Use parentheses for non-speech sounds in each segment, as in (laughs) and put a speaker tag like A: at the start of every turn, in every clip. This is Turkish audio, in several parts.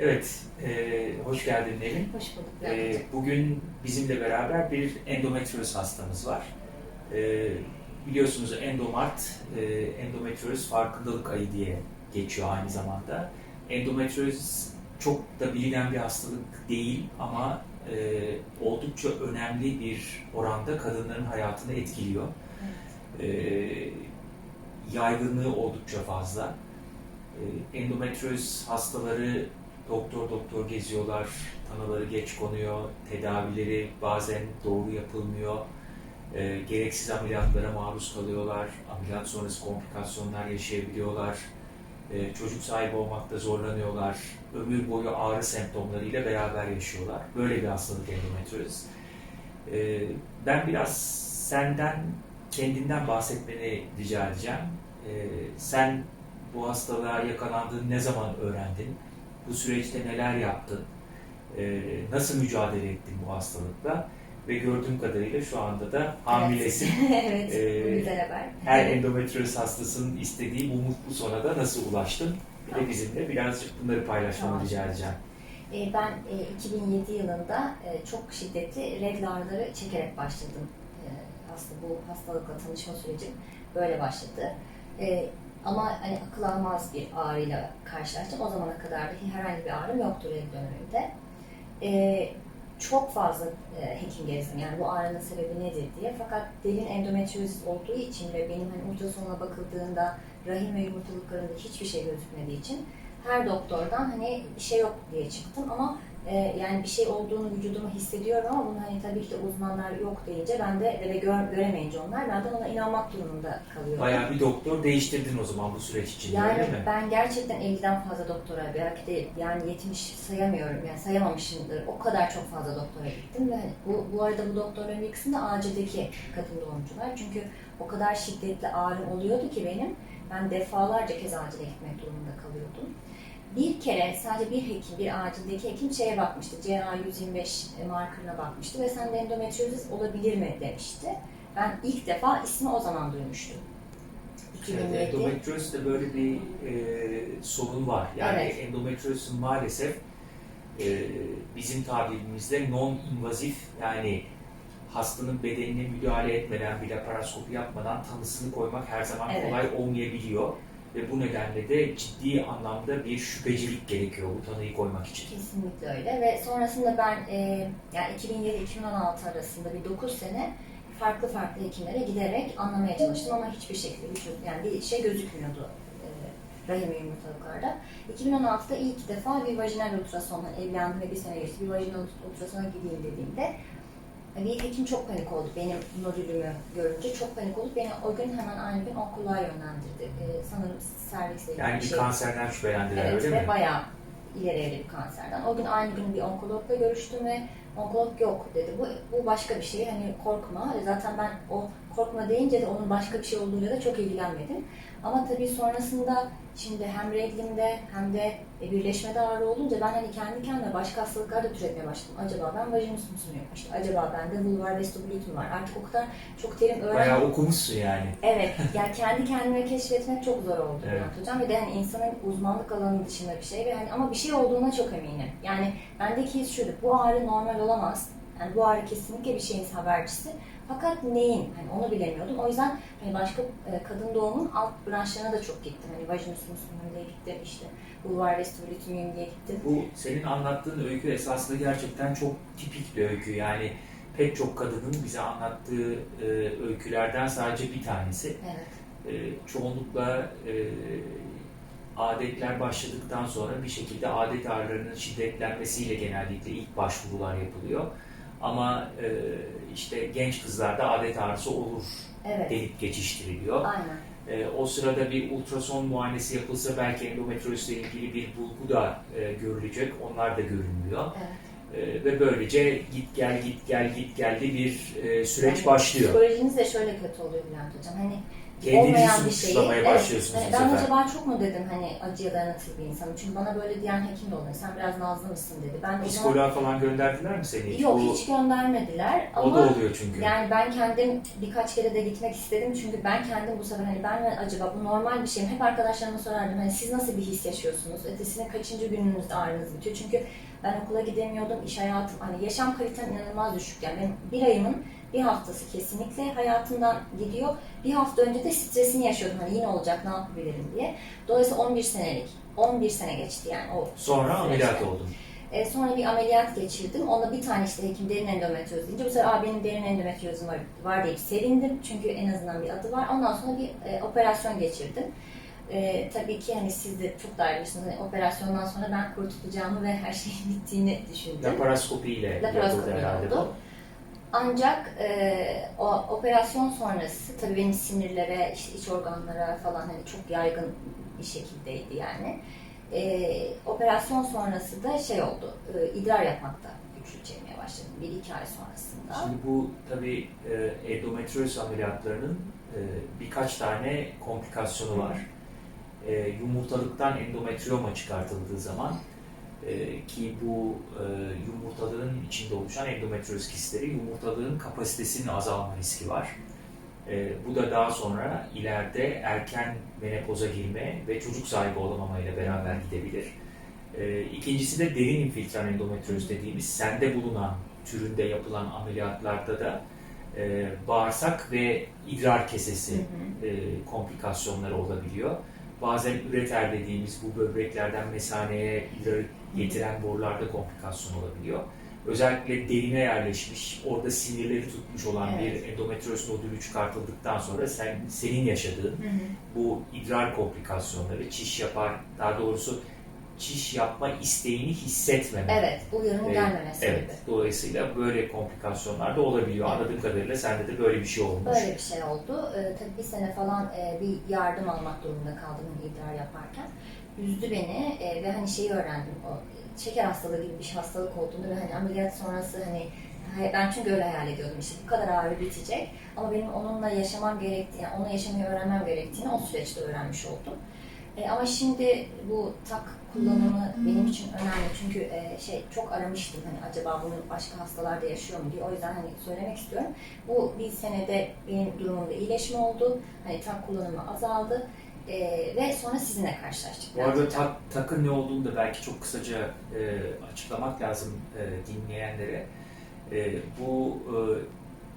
A: Evet, e, hoş geldin Nevin.
B: Hoş bulduk.
A: E, bugün bizimle beraber bir endometrioz hastamız var. E, biliyorsunuz endomart, e, endometrioz farkındalık ayı diye geçiyor aynı zamanda. Endometrioz çok da bilinen bir hastalık değil ama e, oldukça önemli bir oranda kadınların hayatını etkiliyor. E, yaygınlığı oldukça fazla. E, endometrioz hastaları doktor doktor geziyorlar, tanıları geç konuyor, tedavileri bazen doğru yapılmıyor, e, gereksiz ameliyatlara maruz kalıyorlar, ameliyat sonrası komplikasyonlar yaşayabiliyorlar, e, çocuk sahibi olmakta zorlanıyorlar, ömür boyu ağrı semptomlarıyla beraber yaşıyorlar. Böyle bir hastalık endometrioz. E, ben biraz senden, kendinden bahsetmeni rica edeceğim. E, sen bu hastalığa yakalandığını ne zaman öğrendin? Bu süreçte neler yaptın? Ee, nasıl mücadele ettin bu hastalıkla? Ve gördüğüm kadarıyla şu anda da hamilesin. (laughs)
B: evet,
A: Ee,
B: bu güzel haber.
A: Her
B: Evet.
A: endometrioz hastasının istediği bu mutlu sona da nasıl ulaştın? Bir de bizimle birazcık bunları paylaşmanı
B: Tamam.
A: rica edeceğim.
B: Ee, ben e, 2007 yılında e, çok şiddetli regl ağrıları çekerek başladım. E, aslında bu hastalıkla tanışma sürecim böyle başladı. E, ama hani akıl almaz bir ağrıyla karşılaştım. O zamana kadar da herhangi bir ağrım yoktu regl döneminde. E, çok fazla e, hekim gezdim yani bu ağrının sebebi nedir diye. Fakat derin endometriozis olduğu için ve benim hani ultrasonla bakıldığında rahim ve yumurtalıklarında hiçbir şey gözükmediği için her doktordan hani bir şey yok diye çıktım ama e, yani bir şey olduğunu vücuduma hissediyorum ama bunu hani tabii ki de uzmanlar yok deyince ben de ve gör, göremeyince onlar ben de ona inanmak durumunda kalıyorum.
A: Bayağı bir doktor değiştirdin o zaman bu süreç içinde
B: Yani
A: öyle mi?
B: ben gerçekten 50'den fazla doktora belki de yani 70 sayamıyorum yani sayamamışımdır. O kadar çok fazla doktora gittim ve hani bu, bu arada bu doktorların da acildeki kadın doğumcular. Çünkü o kadar şiddetli ağrım oluyordu ki benim ben defalarca kez acile gitmek durumunda kalıyordum. Bir kere sadece bir hekim, bir acildeki hekim şeye bakmıştı. CA125 markerına bakmıştı ve sende endometriozis olabilir mi demişti. Ben ilk defa ismi o zaman duymuştum.
A: Evet,
B: 2007.
A: endometriozda böyle bir e, sorun var. Yani
B: Evet.
A: endometriozun maalesef e, bizim tabirimizde non-invazif yani hastanın bedenine müdahale etmeden bir laparoskopi yapmadan tanısını koymak her zaman
B: Evet.
A: kolay olmayabiliyor. Ve bu nedenle de ciddi anlamda bir şüphecilik gerekiyor bu tanıyı koymak için.
B: Kesinlikle öyle ve sonrasında ben e, yani 2007-2016 arasında bir 9 sene farklı farklı hekimlere giderek anlamaya çalıştım ama hiçbir şekilde bir çözüm- yani bir şey gözükmüyordu e, rahim yumurtalıklarda. 2016'da ilk defa bir vajinal ultrason, hani evlendim ve bir sene geçti bir vajinal ultrasona gideyim dediğimde e, bir hekim çok panik oldu benim nodülümü görünce çok panik oldu. Beni o gün hemen aynı gün onkoloğa yönlendirdi. E, sanırım servisle ilgili
A: Yani
B: bir şey.
A: kanserden şüphelendiler
B: Evet
A: öyle
B: ve
A: mi?
B: bayağı ileri evre bir kanserden. O gün aynı gün bir onkologla görüştüm ve onkolog yok dedi. Bu, bu başka bir şey hani korkma. Zaten ben o korkma deyince de onun başka bir şey olduğuyla da çok ilgilenmedim. Ama tabii sonrasında şimdi hem reglimde hem de e, birleşmede ağrı olunca ben hani kendi kendime başka hastalıklar da türetmeye başladım. Acaba ben vajinismus muyum? İşte acaba bende vulvar vestibulit mi var? Artık o kadar çok terim öğrendim.
A: Bayağı okumuşsun yani.
B: Evet, yani kendi kendime keşfetmek çok zor oldu
A: Evet.
B: Bülent Hocam. Ve de hani insanın uzmanlık alanı dışında bir şey ve hani ama bir şey olduğuna çok eminim. Yani bendeki his şudur, bu ağrı normal olamaz. Yani bu ağrı kesinlikle bir şeyin habercisi. Fakat neyin? Hani onu bilemiyordum. O yüzden hani başka e, kadın doğumun alt branşlarına da çok gittim. Hani vajinismus muyum diye gittim işte. Bulvar miyim diye gittim.
A: Bu senin anlattığın öykü esasında gerçekten çok tipik bir öykü. Yani pek çok kadının bize anlattığı e, öykülerden sadece bir tanesi.
B: Evet.
A: E, çoğunlukla e, adetler başladıktan sonra bir şekilde adet ağrılarının şiddetlenmesiyle genellikle ilk başvurular yapılıyor. Ama e, işte genç kızlarda adet ağrısı olur
B: Evet.
A: denip geçiştiriliyor.
B: Aynen.
A: E, o sırada bir ultrason muayenesi yapılsa belki endometriozle ilgili bir bulgu da e, görülecek. Onlar da görünmüyor.
B: Evet.
A: E, ve böylece git gel git gel git geldi bir e, süreç
B: Yani
A: başlıyor.
B: Psikolojiniz de şöyle kötü oluyor Bülent Hocam. Hani
A: Kendinizi
B: olmayan bir şeyi.
A: suçlamaya başlıyorsunuz bu
B: ben
A: sefer.
B: acaba çok mu dedim hani acıya dayanıklı bir insanım. Çünkü bana böyle diyen hekim de oldu. Sen biraz nazlı mısın dedi. Ben de o zaman
A: Psikoloğa falan gönderdiler mi seni? hiç?
B: yok
A: Bu-
B: hiç göndermediler
A: O
B: ama
A: da oluyor çünkü.
B: yani ben kendim birkaç kere de gitmek istedim çünkü ben kendim bu sefer hani ben mi acaba bu normal bir şey mi? Hep arkadaşlarıma sorardım hani siz nasıl bir his yaşıyorsunuz? Ötesinin kaçıncı gününüzde ağrınız bitiyor? Çünkü ben okula gidemiyordum, iş hayatım, hani yaşam kalitem inanılmaz düşük. Yani benim bir ayımın bir haftası kesinlikle hayatımdan gidiyor. Bir hafta önce de stresini yaşıyordum hani yine olacak ne yapabilirim diye. Dolayısıyla 11 senelik, 11 sene geçti yani o
A: Sonra
B: süreçte.
A: ameliyat oldun.
B: E, sonra bir ameliyat geçirdim. Onda bir tane işte hekim derin endometrioz deyince bu sefer Aa, benim derin endometriozum var, var deyip sevindim. Çünkü en azından bir adı var. Ondan sonra bir e, operasyon geçirdim. E, tabii ki hani siz de çok daha bilirsiniz. Hani operasyondan sonra ben kurtulacağımı ve her şeyin bittiğini düşündüm.
A: Laparoskopi ile yapıldı herhalde bu.
B: Ancak e, o operasyon sonrası tabii benim sinirlere, işte iç organlara falan hani çok yaygın bir şekildeydi yani. E, operasyon sonrası da şey oldu, e, idrar yapmakta güçlük çekmeye başladım bir iki ay sonrasında.
A: Şimdi bu tabii e, endometrioz ameliyatlarının e, birkaç tane komplikasyonu var. E, yumurtalıktan endometrioma çıkartıldığı zaman e, ki bu e, yumurtalığın içinde oluşan endometrioz kistleri yumurtalığın kapasitesinin azalma riski var. E, bu da daha sonra ileride erken menopoza girme ve çocuk sahibi olamamayla beraber gidebilir. E, ikincisi de derin infiltran endometrioz dediğimiz sende bulunan türünde yapılan ameliyatlarda da e, bağırsak ve idrar kesesi
B: Hı hı.
A: e, komplikasyonları olabiliyor. Bazen üreter dediğimiz bu böbreklerden mesaneye idrarı getiren borularda komplikasyon olabiliyor. Özellikle derine yerleşmiş, orada sinirleri tutmuş olan
B: Evet.
A: bir endometrioz nodülü çıkartıldıktan sonra sen senin yaşadığın
B: Hı hı.
A: bu idrar komplikasyonları, çiş yapar, daha doğrusu çiş yapma isteğini hissetmeme.
B: Evet, uyarının
A: Ee,
B: gelmemesi
A: Evet,
B: gibi.
A: dolayısıyla böyle komplikasyonlar da olabiliyor.
B: Evet.
A: Anladığım kadarıyla sende de böyle bir şey olmuş.
B: Böyle bir şey oldu. Ee, tabii bir sene falan e, bir yardım almak durumunda kaldım idrar yaparken. Üzdü beni e, ve hani şeyi öğrendim. O şeker hastalığı gibi bir şey hastalık olduğunda ve hani ameliyat sonrası hani ben çünkü öyle hayal ediyordum işte bu kadar ağrı bitecek ama benim onunla yaşamam gerektiğini, yani onunla yaşamayı öğrenmem gerektiğini o süreçte öğrenmiş oldum. E, ama şimdi bu tak kullanımı benim için önemli çünkü e, şey çok aramıştım hani acaba bunu başka hastalarda yaşıyor mu diye o yüzden hani söylemek istiyorum. Bu bir senede benim durumumda iyileşme oldu. Hani tak kullanımı azaldı. Ee, ve sonra sizinle karşılaştık.
A: Bu arada tak, takın ne olduğunu da belki çok kısaca e, açıklamak lazım e, dinleyenlere. E, bu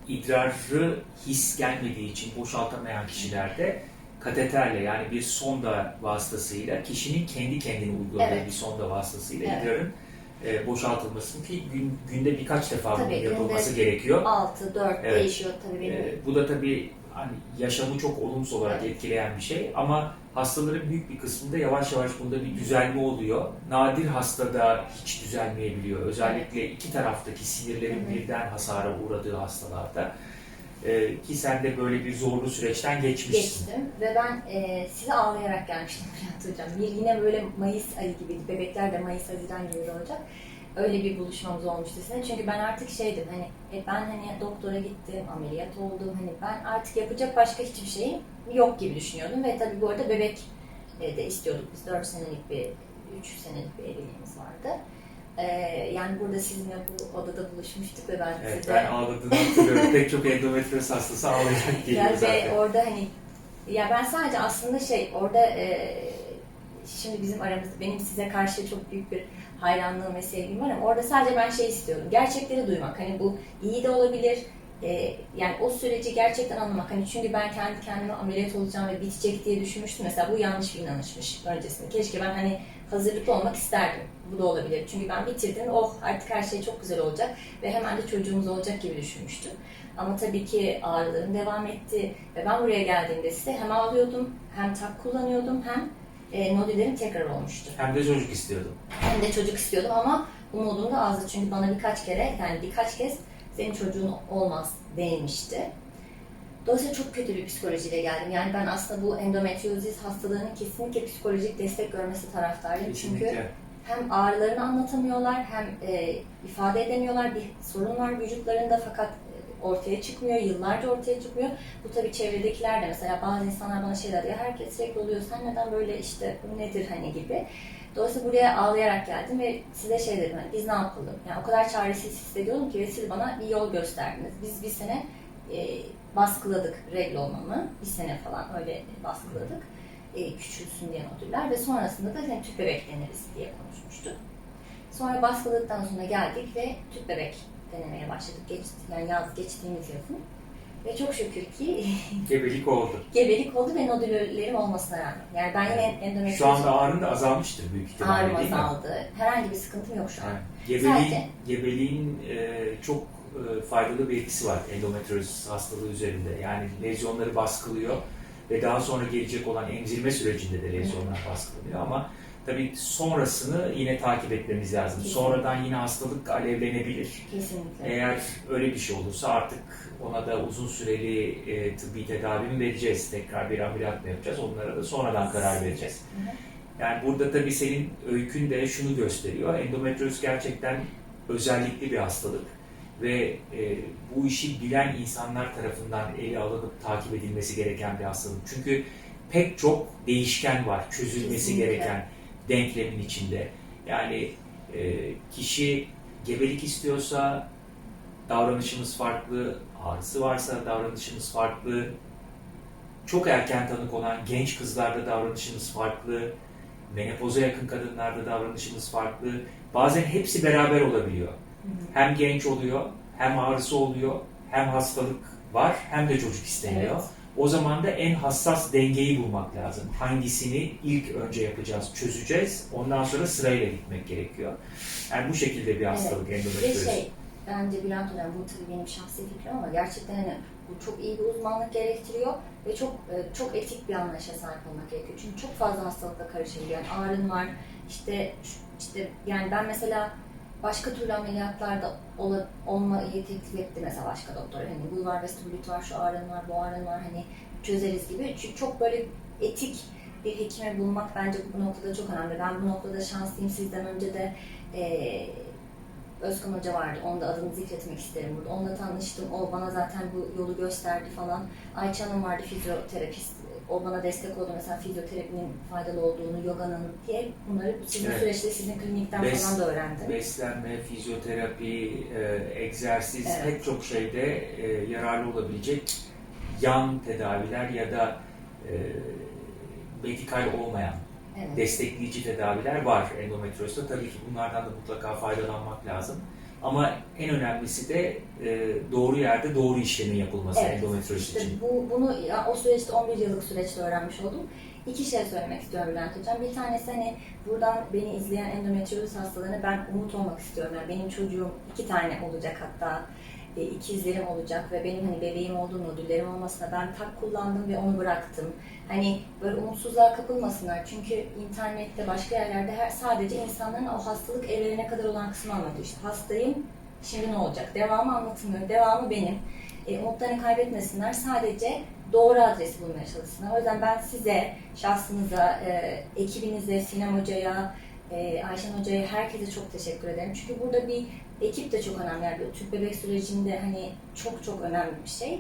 A: e, idrarı his gelmediği için boşaltamayan kişilerde kateterle yani bir sonda vasıtasıyla kişinin kendi kendine uyguladığı
B: Evet.
A: bir sonda vasıtasıyla
B: Evet.
A: idrarın e, boşaltılması ki gün, günde birkaç defa bunun
B: Tabii, günde
A: yapılması gerekiyor.
B: 6, 4
A: Evet.
B: değişiyor tabii benim.
A: Ee, bu da tabii hani yaşamı çok olumsuz olarak
B: Evet.
A: etkileyen bir şey ama hastaların büyük bir kısmında yavaş yavaş bunda bir düzelme oluyor. Nadir hastada hiç düzelmeyebiliyor. Özellikle iki taraftaki sinirlerin
B: hı.
A: birden hasara uğradığı hastalarda. Ee, ki sen de böyle bir zorlu süreçten geçmişsin.
B: Geçtim ve ben e, size ağlayarak gelmiştim (laughs) Bülent Hocam. Bir yine böyle Mayıs ayı gibiydi. Bebekler de Mayıs Haziran gibi olacak. Öyle bir buluşmamız olmuştu sizinle. Çünkü ben artık şeydim hani e, ben hani doktora gittim, ameliyat oldum. Hani ben artık yapacak başka hiçbir şeyim yok gibi düşünüyordum. Ve tabii bu arada bebek e, de istiyorduk. Biz 4 senelik bir, 3 senelik bir evliliğimiz vardı. E, yani burada sizinle bu odada buluşmuştuk ve ben
A: Evet,
B: size...
A: ben ağladığını hatırlıyorum. Pek çok endometrioz hastası ağlayarak geliyor
B: Yani
A: zaten.
B: ve orada hani ya ben sadece aslında şey orada e, şimdi bizim aramızda benim size karşı çok büyük bir hayranlığım ve sevgim var ama orada sadece ben şey istiyorum. Gerçekleri duymak. Hani bu iyi de olabilir. e, yani o süreci gerçekten anlamak. Hani çünkü ben kendi kendime ameliyat olacağım ve bitecek diye düşünmüştüm. Mesela bu yanlış bir inanışmış öncesinde. Keşke ben hani hazırlıklı olmak isterdim. Bu da olabilir. Çünkü ben bitirdim. Oh artık her şey çok güzel olacak ve hemen de çocuğumuz olacak gibi düşünmüştüm. Ama tabii ki ağrılarım devam etti ve ben buraya geldiğimde size hem ağlıyordum, hem tak kullanıyordum, hem e, nodülerim tekrar olmuştu.
A: Hem de çocuk istiyordum.
B: Hem de çocuk istiyordum ama umudum da azdı çünkü bana birkaç kere, yani birkaç kez senin çocuğun olmaz denilmişti. Dolayısıyla çok kötü bir psikolojiyle geldim. Yani ben aslında bu endometriozis hastalığının kesinlikle psikolojik destek görmesi taraftarıyım. Çünkü hem ağrılarını anlatamıyorlar hem e, ifade edemiyorlar. Bir sorun var vücutlarında fakat e, ortaya çıkmıyor, yıllarca ortaya çıkmıyor. Bu tabii çevredekiler de mesela bazı insanlar bana şeyler diyor, herkes sürekli oluyor, sen neden böyle işte bu nedir hani gibi. Dolayısıyla buraya ağlayarak geldim ve size şey dedim, hani biz ne yapalım? Yani o kadar çaresiz hissediyordum ki ve siz bana bir yol gösterdiniz. Biz bir sene e, baskıladık regl olmamı, bir sene falan öyle baskıladık. E, küçülsün diye nodüller ve sonrasında da hani tüp bebek deneriz diye konuşmuştuk. Sonra baskıladıktan sonra geldik ve tüp bebek denemeye başladık. Geç, yani yaz geçtiğimiz yazın. Ve çok şükür ki (laughs)
A: Gebelik oldu.
B: gebelik oldu ve nodüllerim olmasına rağmen. Yani ben yine endometrioz
A: Şu anda ağrın da azalmıştır büyük ihtimalle
B: ağrım
A: değil mi?
B: azaldı. Herhangi bir sıkıntım yok şu an.
A: Yani gebeliğin,
B: Sadece-
A: gebeliğin e, çok e, faydalı bir etkisi var endometrioz hastalığı üzerinde. Yani lezyonları baskılıyor ve daha sonra gelecek olan emzirme sürecinde de lezyonlar baskılanıyor ama tabii sonrasını yine takip etmemiz lazım.
B: Kesinlikle.
A: Sonradan yine hastalık alevlenebilir.
B: Kesinlikle.
A: Eğer öyle bir şey olursa artık ona da uzun süreli e, tıbbi tedavi mi vereceğiz, tekrar bir ameliyat mı yapacağız, onlara da sonradan karar vereceğiz. Yani burada tabii senin öykün de şunu gösteriyor. Endometrioz gerçekten özellikli bir hastalık ve e, bu işi bilen insanlar tarafından ele alınıp takip edilmesi gereken bir hastalık. Çünkü pek çok değişken var çözülmesi
B: Kesinlikle.
A: gereken denklemin içinde. Yani e, kişi gebelik istiyorsa davranışımız farklı, ağrısı varsa davranışımız farklı, çok erken tanı konan genç kızlarda davranışımız farklı, menopoza yakın kadınlarda davranışımız farklı. Bazen hepsi beraber olabiliyor. Hem genç oluyor, hem ağrısı oluyor, hem hastalık var, hem de çocuk isteniyor.
B: Evet.
A: O zaman da en hassas dengeyi bulmak lazım. Hangisini ilk önce yapacağız, çözeceğiz. Ondan sonra sırayla gitmek gerekiyor. Yani bu şekilde bir hastalık
B: Ve
A: endometrioz.
B: şey, bence Bülent Hocam bu tabii benim şahsi fikrim ama gerçekten hani bu çok iyi bir uzmanlık gerektiriyor ve çok e, çok etik bir anlayışa sahip olmak gerekiyor. Çünkü çok fazla hastalıkla karışabiliyor. Yani ağrın var, işte işte yani ben mesela başka türlü ameliyatlarda ola, olmayı teklif etti mesela başka doktor. Hani bulvar vestibülit var, şu ağrın var, bu ağrın var hani çözeriz gibi. Çünkü çok böyle etik bir hekimi bulmak bence bu noktada çok önemli. Ben bu noktada şanslıyım. Sizden önce de e, Özkan Hoca vardı. Onun da adını zikretmek isterim burada. Onunla tanıştım. O bana zaten bu yolu gösterdi falan. Ayça Hanım vardı fizyoterapist. O bana destek oldu mesela fizyoterapinin faydalı olduğunu, yoganın diye bunları sizin
A: Evet.
B: süreçte sizin klinikten
A: Bes-
B: falan da öğrendim.
A: Beslenme, fizyoterapi, e, egzersiz
B: Evet.
A: pek çok şeyde e, yararlı olabilecek yan tedaviler ya da e, medikal olmayan
B: Evet.
A: destekleyici tedaviler var endometriozda. Tabii ki bunlardan da mutlaka faydalanmak lazım. Ama en önemlisi de e, doğru yerde doğru işlemin yapılması
B: Evet,
A: endometrioz
B: İşte
A: için.
B: bu, bunu o süreçte 11 yıllık süreçte öğrenmiş oldum. İki şey söylemek istiyorum Bülent Hocam. Bir tanesi hani buradan beni izleyen endometrioz hastalarına ben umut olmak istiyorum. Yani benim çocuğum iki tane olacak hatta e, ikizlerim olacak ve benim hani bebeğim olduğu nodüllerim olmasına ben tak kullandım ve onu bıraktım. Hani böyle umutsuzluğa kapılmasınlar. Çünkü internette başka yerlerde her, sadece insanların o hastalık evlerine kadar olan kısmı anlatıyor. İşte hastayım, şimdi ne olacak? Devamı anlatılmıyor. Devamı benim. E, umutlarını kaybetmesinler. Sadece doğru adresi bulmaya çalışsınlar. O yüzden ben size, şahsınıza, e, ekibinize, Sinem Hoca'ya, e, Ayşen Hoca'ya, herkese çok teşekkür ederim. Çünkü burada bir ekip de çok önemli. Yani tüp bebek sürecinde hani çok çok önemli bir şey.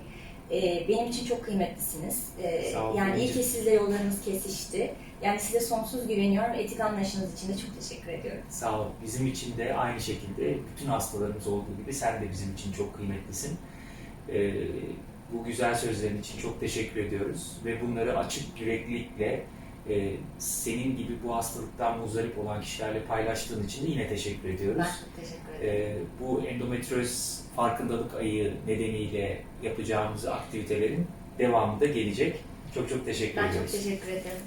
B: E, benim için çok kıymetlisiniz. E,
A: Sağ olun
B: yani iyi ki sizle yollarımız kesişti. Yani size sonsuz güveniyorum. Etik anlayışınız için de çok teşekkür ediyorum.
A: Sağ ol. Bizim için de aynı şekilde bütün hastalarımız olduğu gibi sen de bizim için çok kıymetlisin. Ee, bu güzel sözlerin için çok teşekkür ediyoruz ve bunları açık yüreklilikle e, senin gibi bu hastalıktan muzdarip olan kişilerle paylaştığın için de yine teşekkür ediyoruz.
B: Ben çok teşekkür ederim.
A: Ee, bu endometrioz farkındalık ayı nedeniyle yapacağımız aktivitelerin devamı da gelecek. Çok çok teşekkür
B: ben çok
A: ediyoruz.
B: teşekkür ederim.